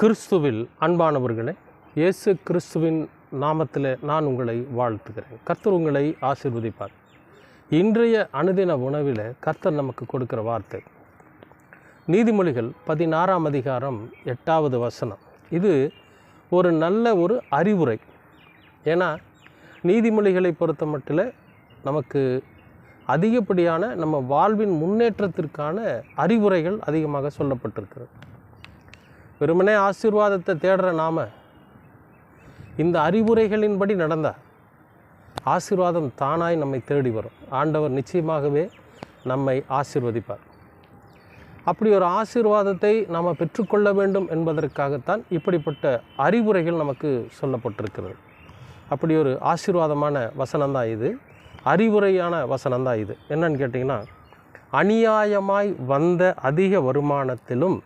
கிறிஸ்துவில் அன்பானவர்களே இயேசு கிறிஸ்துவின் நாமத்தில் நான் உங்களை வாழ்த்துகிறேன். கர்த்தர் உங்களை ஆசிர்வதிப்பார். இன்றைய அனுதின உணவில் கர்த்தர் நமக்கு கொடுக்கிற வார்த்தை. நீதிமொழிகள் பதினாறாம் அதிகாரம் எட்டாவது வசனம். இது ஒரு நல்ல ஒரு அறிவுரை. ஏன்னா நீதிமொழிகளை பொறுத்த மட்டில் நமக்கு அதிகப்படியான நம்ம வாழ்வின் முன்னேற்றத்திற்கான அறிவுரைகள் அதிகமாக சொல்லப்பட்டிருக்கிறது. வெறுமனே ஆசீர்வாதத்தை தேடுற நாம இந்த அறிவுரைகளின்படி நடந்தால் ஆசீர்வாதம் தானாய் நம்மை தேடி வரும். ஆண்டவர் நிச்சயமாகவே நம்மை ஆசீர்வதிப்பார். அப்படி ஒரு ஆசீர்வாதத்தை நாம் பெற்றுக்கொள்ள வேண்டும் என்பதற்காகத்தான் இப்படிப்பட்ட அறிவுரைகள் நமக்கு சொல்லப்பட்டிருக்கிறது. அப்படி ஒரு ஆசீர்வாதமான வசனம்தான் இது. அறிவுரையான வசனம்தான் இது. என்னன்னு கேட்டிங்கன்னா அநியாயமாய் வந்த அதிக வருமானத்திலும்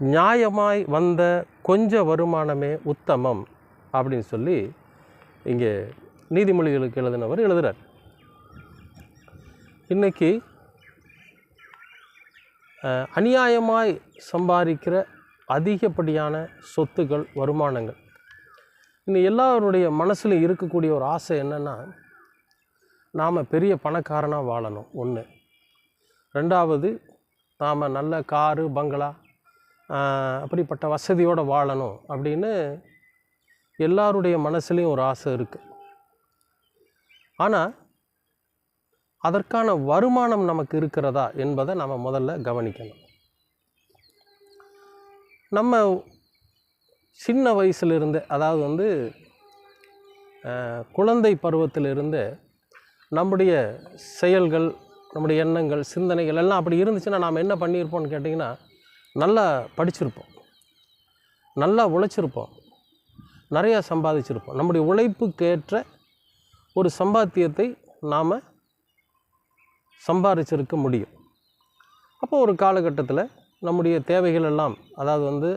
நியாயமாய் வந்த கொஞ்ச வருமானமே உத்தமம் அப்படின்னு சொல்லி இங்கே நீதிமொழிகளுக்கு எழுதினவர் எழுதுகிறார் இன்றைக்கி அநியாயமாய் சம்பாதிக்கிற அதிகப்படியான சொத்துக்கள் வருமானங்கள். இன்னும் எல்லாருடைய மனசில் இருக்கக்கூடிய ஒரு ஆசை என்னென்னா நாம் பெரிய பணக்காரனாக வாழணும் ஒன்று ரெண்டாவது நாம் நல்ல காரு பங்களா அப்படிப்பட்ட வசதியோடு வாழணும் அப்படின்னு எல்லாருடைய மனசுலேயும் ஒரு ஆசை இருக்குது ஆனால் அதற்கான வருமானம் நமக்கு இருக்கிறதா என்பதை நம்ம முதல்ல கவனிக்கணும். நம்ம சின்ன வயசுலேருந்து அதாவது வந்து குழந்தை பருவத்திலிருந்து நம்முடைய செயல்கள் நம்முடைய எண்ணங்கள் சிந்தனைகள் எல்லாம் அப்படி இருந்துச்சுன்னா நாம் என்ன பண்ணியிருப்போம்னு கேட்டிங்கன்னா நல்லா படிச்சிருப்போம். நல்லா உழைச்சிருப்போம். நிறையா சம்பாதிச்சிருப்போம். நம்முடைய உழைப்புக்கேற்ற ஒரு சம்பாத்தியத்தை நாம் சம்பாதிச்சிருக்க முடியும். அப்போ ஒரு காலகட்டத்தில் நம்முடைய தேவைகள் எல்லாம் அதாவது வந்து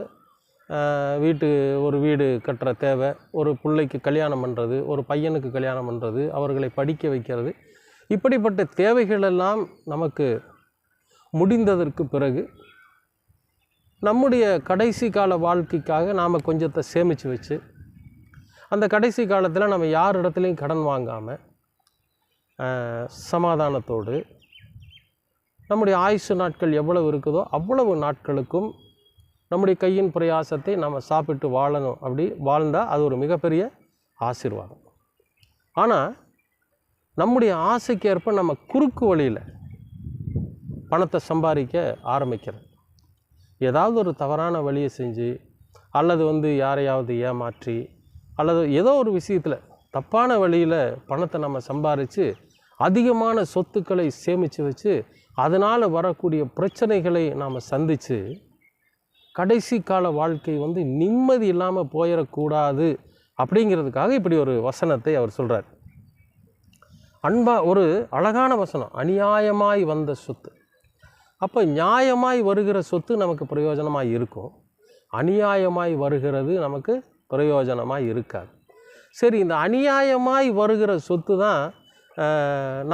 வீட்டு ஒரு வீடு கட்டுற தேவை ஒரு பிள்ளைக்கு கல்யாணம் பண்ணுறது ஒரு பையனுக்கு கல்யாணம் பண்ணுறது அவர்களை படிக்க வைக்கிறது இப்படிப்பட்ட தேவைகளெல்லாம் நமக்கு முடிந்ததற்கு பிறகு நம்முடைய கடைசி கால வாழ்க்கைக்காக நாம் கொஞ்சத்தை சேமித்து வச்சு அந்த கடைசி காலத்தில் நம்ம யார் இடத்துலையும் கடன் வாங்காமல் சமாதானத்தோடு நம்முடைய ஆயுசு நாட்கள் எவ்வளவு இருக்குதோ அவ்வளவு நாட்களுக்கும் நம்முடைய கையின் பிரயாசத்தை நம்ம சாப்பிட்டு வாழணும் அப்படி வாழ்ந்தால் அது ஒரு மிகப்பெரிய ஆசீர்வாதம். ஆனால் நம்முடைய ஆசைக்கேற்ப நம்ம குறுக்கு வழியில் பணத்தை சம்பாதிக்க ஆரம்பிக்கிறோம். ஏதாவது ஒரு தவறான வழியை செஞ்சு அல்லது வந்து யாரையாவது ஏமாற்றி அல்லது ஏதோ ஒரு விஷயத்தில் தப்பான வழியில் பணத்தை நம்ம சம்பாரித்து அதிகமான சொத்துக்களை சேமித்து வச்சு அதனால் வரக்கூடிய பிரச்சனைகளை நாம் சந்தித்து கடைசி கால வாழ்க்கை வந்து நிம்மதி இல்லாமல் போயிடக்கூடாது அப்படிங்கிறதுக்காக இப்படி ஒரு வசனத்தை அவர் சொல்கிறார் அன்பா ஒரு அழகான வசனம். அநியாயமாய் வந்த சொத்து. அப்போ நியாயமாய் வருகிற சொத்து நமக்கு பிரயோஜனமாக இருக்கும். அநியாயமாய் வருகிறது நமக்கு பிரயோஜனமாக இருக்காது. சரி இந்த அநியாயமாய் வருகிற சொத்து தான்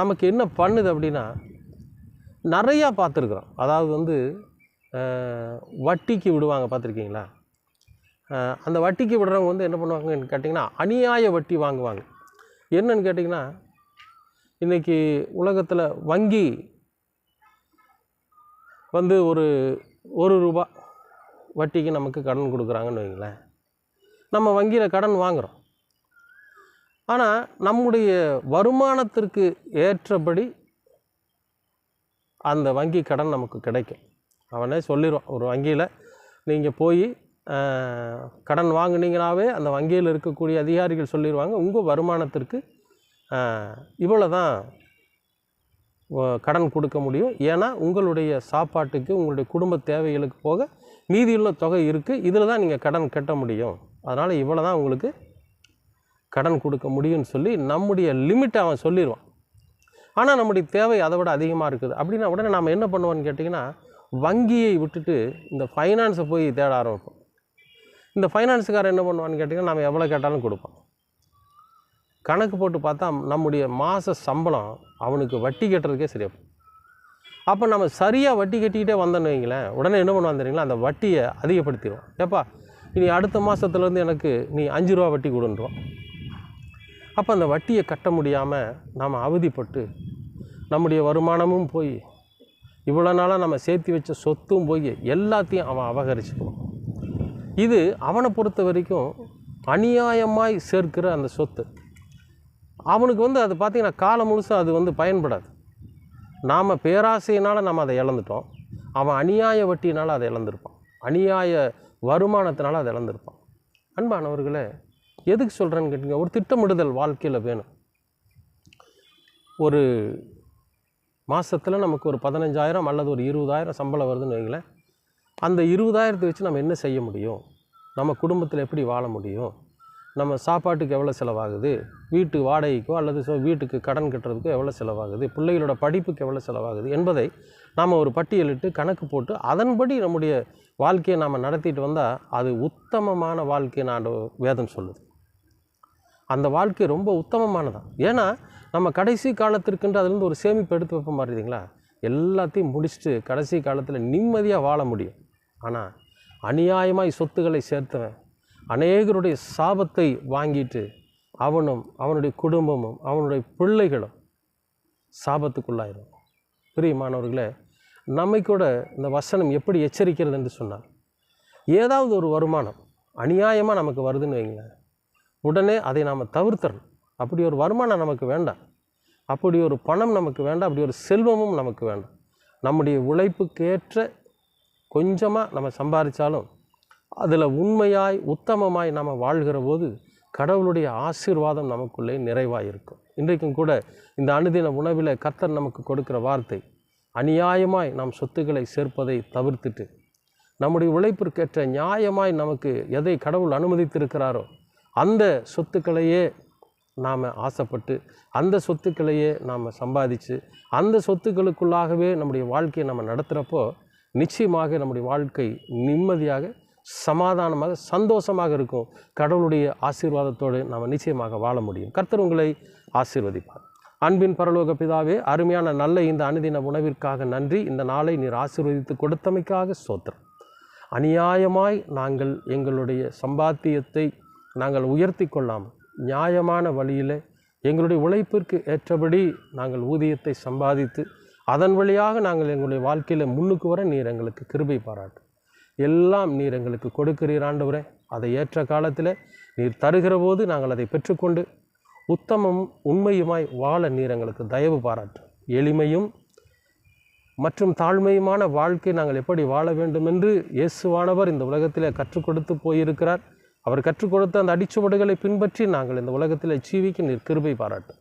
நமக்கு என்ன பண்ணுது அப்படின்னா நிறையா பார்த்துருக்குறோம். அதாவது வந்து வட்டிக்கு விடுவாங்க பார்த்துருக்கீங்களா? அந்த வட்டிக்கு விடுறவங்க வந்து என்ன பண்ணுவாங்கன்னு கேட்டிங்கன்னா அநியாய வட்டி வாங்குவாங்க. என்னன்னு கேட்டிங்கன்னா இன்றைக்கி உலகத்தில் வங்கி வந்து ஒரு ஒரு ரூபா வட்டிக்கு நமக்கு கடன் கொடுக்குறாங்கன்னு வைங்களேன். நம்ம வங்கியில் கடன் வாங்குகிறோம் ஆனால் நம்முடைய வருமானத்திற்கு ஏற்றபடி அந்த வங்கி கடன் நமக்கு கிடைக்கும். அவனே சொல்லிடுவான் ஒரு வங்கியில் நீங்கள் போய் கடன் வாங்கினீங்கனாவே அந்த வங்கியில் இருக்கக்கூடிய அதிகாரிகள் சொல்லிடுவாங்க உங்கள் வருமானத்திற்கு இவ்வளோ தான் கடன் கொடுக்க முடியும். ஏன்னா உங்களுடைய சாப்பாட்டுக்கு உங்களுடைய குடும்ப தேவைகளுக்கு போக மீதியுள்ள தொகை இருக்குது இதில் தான் நீங்கள் கடன் கட்ட முடியும். அதனால் இவ்வளோ தான் உங்களுக்கு கடன் கொடுக்க முடியும்னு சொல்லி நம்முடைய லிமிட்டை அவன் சொல்லிடுவான் ஆனால் நம்முடைய தேவை அதை விட அதிகமாக இருக்குது. அப்படின்னா உடனே நாம் என்ன பண்ணுவோன்னு கேட்டிங்கன்னா வங்கியை விட்டுட்டு இந்த ஃபைனான்ஸை போய் தேட ஆரம்பிப்போம். இந்த ஃபைனான்ஸுக்காரன் என்ன பண்ணுவான்னு கேட்டிங்கன்னா நம்ம எவ்வளோ கேட்டாலும் கொடுப்போம் கணக்கு போட்டு பார்த்தா நம்முடைய மாத சம்பளம் அவனுக்கு வட்டி கட்டுறதுக்கே சரியா போகும். அப்போ நம்ம சரியாக வட்டி கட்டிக்கிட்டே வந்தோன்னு வைங்களேன் உடனே என்ன பண்ணுவான் தெரியுங்களா? அந்த வட்டியை அதிகப்படுத்திடுவோம் ஏப்பா இனி அடுத்த மாதத்துலேருந்து எனக்கு நீ அஞ்சு ரூபா வட்டி கொடுன்றோம் அப்போ அந்த வட்டியை கட்ட முடியாமல் நாம் அவதிப்பட்டு நம்முடைய வருமானமும் போய் இவ்வளோ நாளாக நம்ம சேர்த்து வச்ச சொத்தும் போய் எல்லாத்தையும் அவன் அபகரிச்சுக்குவான். இது அவனை பொறுத்த வரைக்கும் அநியாயமாய் சேர்க்கிற அந்த சொத்து. அவனுக்கு வந்து அது பார்த்திங்கன்னா காலம் முழுசாக அது வந்து பயன்படாது. நாம் பேராசையினால் நம்ம அதை இழந்துட்டோம். அவன் அநியாய வட்டியினால் அதை இழந்திருப்பான். அநியாய வருமானத்தினால் அதை இழந்திருப்பான். அன்பானவர்களே எதுக்கு சொல்கிறேன்னு கேட்டிங்கன்னா ஒரு திட்டமிடுதல் வாழ்க்கையில் வேணும். ஒரு மாதத்தில் நமக்கு ஒரு பதினஞ்சாயிரம் அல்லது ஒரு இருபதாயிரம் சம்பளம் வருதுன்னு வைங்களேன் அந்த இருபதாயிரத்தை வச்சு நம்ம என்ன செய்ய முடியும்? நம்ம குடும்பத்தில் எப்படி வாழ முடியும்? நம்ம சாப்பாட்டுக்கு எவ்வளோ செலவாகுது? வீட்டு வாடகைக்கோ அல்லது வீட்டுக்கு கடன் கட்டுறதுக்கோ எவ்வளோ செலவாகுது? பிள்ளைகளோட படிப்புக்கு எவ்வளோ செலவாகுது? என்பதை நாம் ஒரு பட்டியலிட்டு கணக்கு போட்டு அதன்படி நம்முடைய வாழ்க்கையை நாம் நடத்திட்டு வந்தால் அது உத்தமமான வாழ்க்கையை நான் வேதம் சொல்லுது. அந்த வாழ்க்கை ரொம்ப உத்தமமானதான் ஏன்னா நம்ம கடைசி காலத்திற்குன்ற அதுலேருந்து ஒரு சேமிப்பு எடுத்து வைப்போம் மாதிரிங்களா எல்லாத்தையும் முடிச்சுட்டு கடைசி காலத்தில் நிம்மதியாக வாழ முடியும். ஆனால் அநியாயமாய் சொத்துக்களை சேர்த்தவன் அநேகருடைய சாபத்தை வாங்கிட்டு அவனும் அவனுடைய குடும்பமும் அவனுடைய பிள்ளைகளும் சாபத்துக்குள்ளாயிரும். பிரியமானவர்களே நம்மை கூட இந்த வசனம் எப்படி எச்சரிக்கிறது என்று சொன்னார் ஏதாவது ஒரு வருமானம் அநியாயமாக நமக்கு வருதுன்னு வைங்களேன். உடனே அதை நாம் தவிர்த்தரணும். அப்படி ஒரு வருமானம் நமக்கு வேண்டாம். அப்படி ஒரு பணம் நமக்கு வேண்டாம். அப்படி ஒரு செல்வமும் நமக்கு வேண்டாம். நம்முடைய உழைப்புக்கேற்ற கொஞ்சமாக நம்ம சம்பாதிச்சாலும் அதில் உண்மையாய் உத்தமமாய் நம்ம வாழ்கிற போது கடவுளுடைய ஆசீர்வாதம் நமக்குள்ளே நிறைவாக இருக்கும் இன்றைக்கும் கூட இந்த அனுதின உணவில் கத்தர் நமக்கு கொடுக்கிற வார்த்தை அநியாயமாய் நாம் சொத்துக்களை சேர்ப்பதை தவிர்த்துட்டு நம்முடைய உழைப்பிற்கேற்ற நியாயமாய் நமக்கு எதை கடவுள் அனுமதித்திருக்கிறாரோ அந்த சொத்துக்களையே நாம் ஆசைப்பட்டு அந்த சொத்துக்களையே நாம் சம்பாதிச்சு அந்த சொத்துக்களுக்குள்ளாகவே நம்முடைய வாழ்க்கையை நம்ம நடத்துகிறப்போ நிச்சயமாக நம்முடைய வாழ்க்கை நிம்மதியாக சமாதானமாக சந்தோஷமாக இருக்கும். கடவுளுடைய ஆசீர்வாதத்தோடு நாம் நிச்சயமாக வாழ முடியும். கர்த்தர் உங்களை ஆசீர்வதிப்பார். அன்பின் பரலோக பிதாவே அருமையான நல்ல இந்த அனுதின உணவிற்காக நன்றி. இந்த நாளை நீர் ஆசீர்வதித்து கொடுத்தமைக்காக சோத்திரம் அநியாயமாய் நாங்கள் எங்களுடைய சம்பாத்தியத்தை நாங்கள் உயர்த்தி கொள்ளாமல் நியாயமான வழியில் எங்களுடைய உழைப்பிற்கு ஏற்றபடி நாங்கள் ஊதியத்தை சம்பாதித்து அதன் வழியாக நாங்கள் எங்களுடைய வாழ்க்கையில் முன்னுக்கு வர நீர் எங்களுக்கு கிருபை பாராட்டு. எல்லாம் நீர் எங்களுக்கு கொடுக்கிறீர் ஆண்டவரே. அதை ஏற்ற காலத்தில் நீர் தருகிற போது நாங்கள் அதை பெற்றுக்கொண்டு உத்தமம் உண்மையுமாய் வாழ நீர் எங்களுக்கு தயவு பாராட்டும் எளிமையும் மற்றும் தாழ்மையுமான வாழ்க்கை நாங்கள் எப்படி வாழ வேண்டும் என்று இயேசுவானவர் இந்த உலகத்தில் கற்றுக் கொடுத்து போயிருக்கிறார். அவர் கற்றுக் கொடுத்த அந்த அடிச்சுவடுகளை பின்பற்றி நாங்கள் இந்த உலகத்தில் ஜீவிக்க நீர் கிருபை பாராட்டும்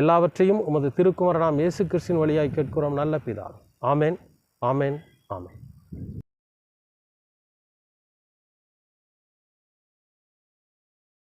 எல்லாவற்றையும் உமது திருக்குமரனாம் இயேசு கிறிஸ்தின் வழியாய் கேட்கிறோம் நல்ல பிதா. ஆமேன் ஆமேன் ஆமேன்.